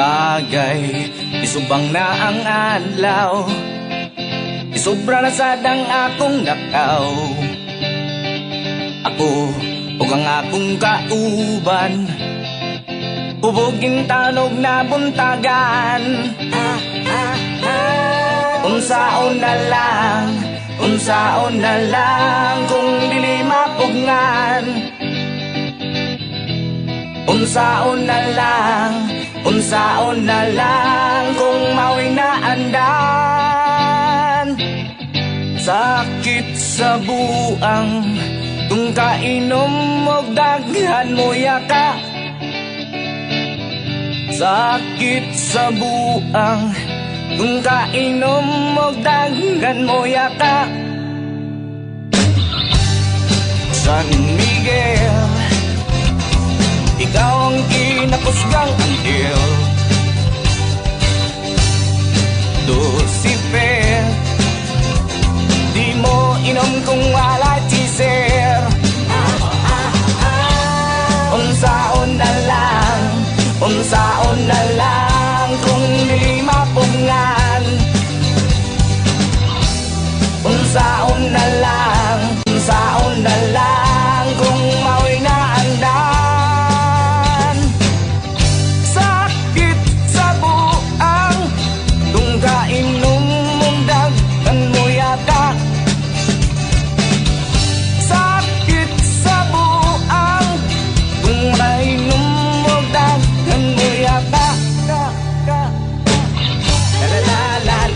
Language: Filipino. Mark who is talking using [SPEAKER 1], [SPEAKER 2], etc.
[SPEAKER 1] tagay Isubang na ang adlaw. Isobra na sad ang akong nakaw. Ako ug ang akong kauban. Hubugin tanog na buntagan. Unsaon na lang Unsaon na lang Kung dili mapugngan Unsaon na lang Unsaon na lang Kung mawing naandan. Sakit sa buang Kung kainom mo daghan mo yaka. Sakit sa buang Kung kainom mo daghan mo yaka. San kinakusgang anghel Lucifer Di mo inom kung wala teaser Unsaon na lang Unsaon na lang